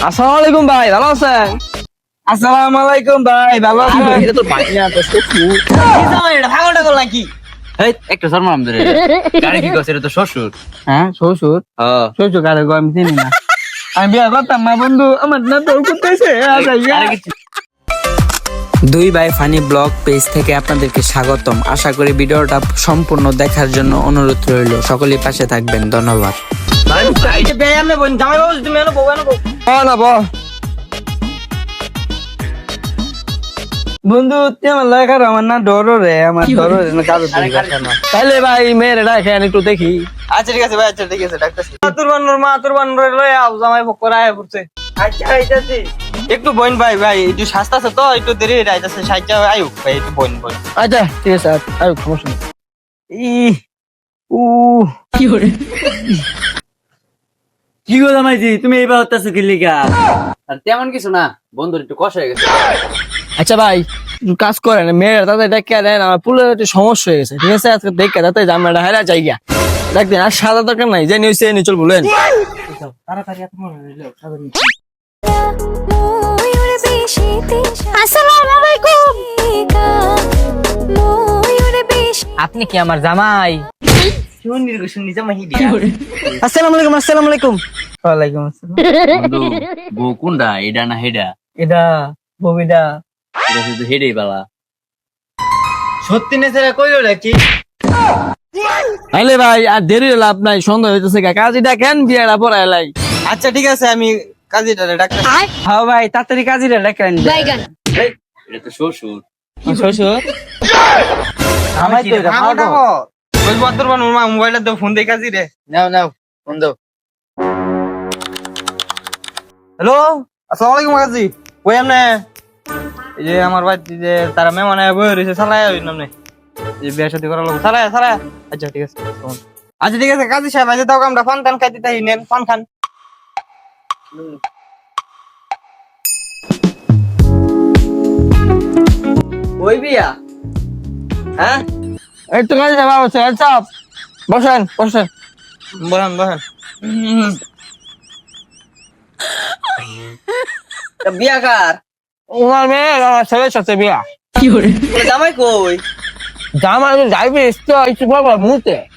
আসসালামু আলাইকুম ভাই ভালো আছেন? আসসালামু আলাইকুম ভাই ভালো আছেন এটা তো বাকি না তো শ্বশুর এটা ভাগলটা করলা কি এই একটা শর্মা আমাদের গাড়ি কি এটা তো শ্বশুর? হ্যাঁ শ্বশুর? হ্যাঁ শ্বশুর কারে গো আমি চিনি না। আমি বিয়া করতাম না বন্ধু। আমার না তোর করতেছে আরে দুই ভাই ফানি ব্লগ পেজ থেকে আপনাদেরকে স্বাগতম। আশা করি ভিডিওটা সম্পূর্ণ দেখার জন্য অনুরোধ রইল। সকলেই পাশে থাকবেন। ধন্যবাদ। ব বন্ধু আমার লেখার আমার না ডর রে আমার ডর রে না তুমি তাহলে ভাই মেয়ের একটু দেখি। আচ্ছা ঠিক আছে ভাই আচ্ছা ঠিক আছে ডাক্তার মা লয়ে আও জামাই পড়ছে। আচ্ছা আইতাছি। একটু বোন ভাই ভাই একটু স্বাস্থ্য আছে তো একটু দেরি হয়ে আইতাছে সাহায্য আয়ুক ভাই একটু বোন বোন আচ্ছা ঠিক আছে আর সমস্যা নেই। ই উ। কি গো জামাইজি তুমি এইবার হত্যাছো কি লিগা? আর তেমন কিছু না বন্ধুর একটু কষ্ট হয়ে গেছে। আচ্ছা ভাই কাজ করেন মেয়ের তাতে দেখে দেন আমার পুলের একটু সমস্যা হয়ে গেছে ঠিক আছে? আজকে দেখে তাতে জামাটা হেরা যাই গিয়া। দেখবেন আর সাদা দরকার নাই যে নিউজে নিচল চল বলেন। আলাইকুম আপনি কি আমার জামাই? শুনি গো শুনি জামাই দিয়া। আসসালামু আলাইকুম আসসালামু আলাইকুম ওয়ালাইকুম আসসালাম। বউ কোনটা এটা না হেডা? এটা ববিদা এটা শুধু হেডেই বালা। সত্যি নে স্যার কইলো নাকি? তাইলে ভাই আর দেরি হলে লাভ নাই সন্দেহ হইতেছে কাজীটা কেন বিয়াটা পড়ায় লাই। আচ্ছা ঠিক আছে আমি কাজীটা ডাক্তার হ্যাঁ ভাই তাড়াতাড়ি কাজীটা ডাক্তার এটা তো শ্বশুর। শ্বশুর? আমার তো ওই বদর বানু মা মোবাইলে দাও ফোন দেই কাজী রে নাও নাও ফোন দাও। হ্যালো আসসালামু আলাইকুম কাজী। ওই আমনে এই যে আমার বাড়িতে যে তারা মেহমান আয়া বই রয়েছে সালায় ওই নামনে যে বিয়ে শাদী করা লোক। সালায় সালায়। আচ্ছা ঠিক আছে আচ্ছা ঠিক আছে কাজী সাহেব আজ দাও আমরা পান টান খাইতে তাই নেন ফান খান। ওই বিয়া? হ্যাঁ? কাজী চাপ। বসেন বসেন। বলেন বলেন বিয়া কার? ওনার মেয়ে আমার ছেলের সাথে বিয়া। জামাই কই? জামা যাইবে তো একটু বড়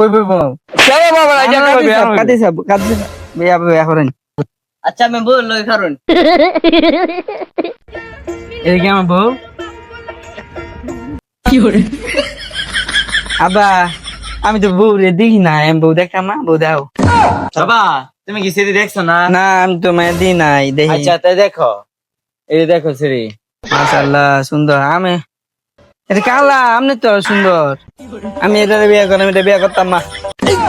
কই বলব চলো বাবা আজ কাদি সাহেব কাদি বিয়া বিয়া করেন আচ্ছা আমি বল লই কারণ এদিকে আমার বউ। আবা আমি তো বউ রে দেখি না আমি বউ দেখতাম না বউ দাও বাবা তুমি কি সেটি দেখছ না? না আমি তো মায়ের দিই নাই দেখি। আচ্ছা তাই দেখো। এই দেখো সিরি মাশাআল্লাহ সুন্দর। আমি এটা কালা আমনে তো সুন্দর। আমি এটা বিয়ে করি আমি এটা বিয়ে করতাম না।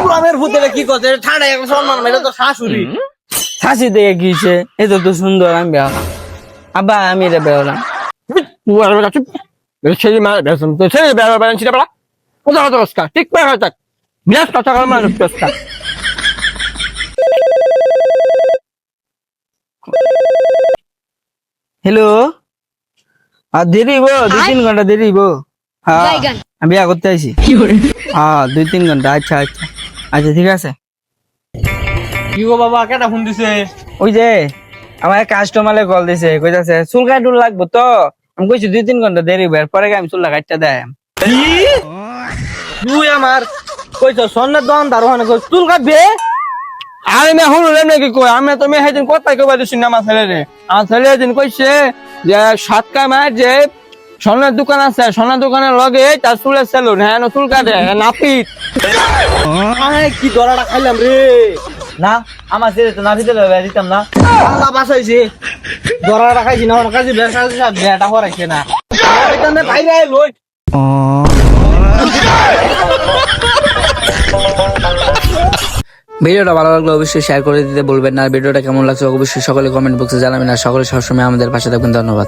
গ্রামের ভূতেরা কি করছে? ঠান্ডা এখন সম্মান এটা তো শাশুড়ি। দেখে গিয়েছে এটা তো সুন্দর আমি বিয়ে হলাম আব্বা আমি এটা বিয়ে হলাম ছেলে মা বেসন তো ছেলে বেড়া বেড়া ছিল বেড়া। কোথাও তো অস্কার ঠিক বিরাট কথা কর মানুষ অস্কার হ্যালো আর দেরি দুই তিন ঘণ্টা দেরি বো হ্যাঁ আমি বিয়ে করতে আইছি। হ্যাঁ দুই তিন ঘণ্টা আচ্ছা আচ্ছা। আচ্ছা ঠিক আছে। কি গো বাবা কেটা ফোন দিছে? ওই যে আমার কাস্টমারে কল দিছে কইতাছে চুল কাটুন লাগবো তো? আমি কইছি দুই তিন ঘণ্টা দেরি হবে পরে আমি চুল কাটটা দেয়? তুই আমার কইছো সন্ন্যার দোকান দারো হানে কই চুল কাটবে? আমি না হলো রে নাকি কই আমি তো মেয়ে হেদিন কথা কইবা দিছি না আমার ছেলে রে আমার ছেলে হেদিন কইছে যে সাতকা মায়ের যে সোনার দোকান আছে সোনার দোকানের লগে তার চুলের সেলুন হ্যাঁ না চুল কাটে হ্যাঁ নাপিত। কি দরাটা খাইলাম রে। না আমার ছেলে তো না দিতে দিতাম না। আল্লাহ বাসাইছে দরাটা খাইছি না আমার কাছে বেসা বেটা হরাইছে না। বাইরে লই। ভিডিওটা ভালো লাগলে অবশ্যই শেয়ার করে দিতে বলবেন আর ভিডিওটা কেমন লাগছে অবশ্যই সকলে কমেন্ট বক্সে জানাবেন। আর সকলে সবসময় আমাদের পাশে থাকবেন। ধন্যবাদ।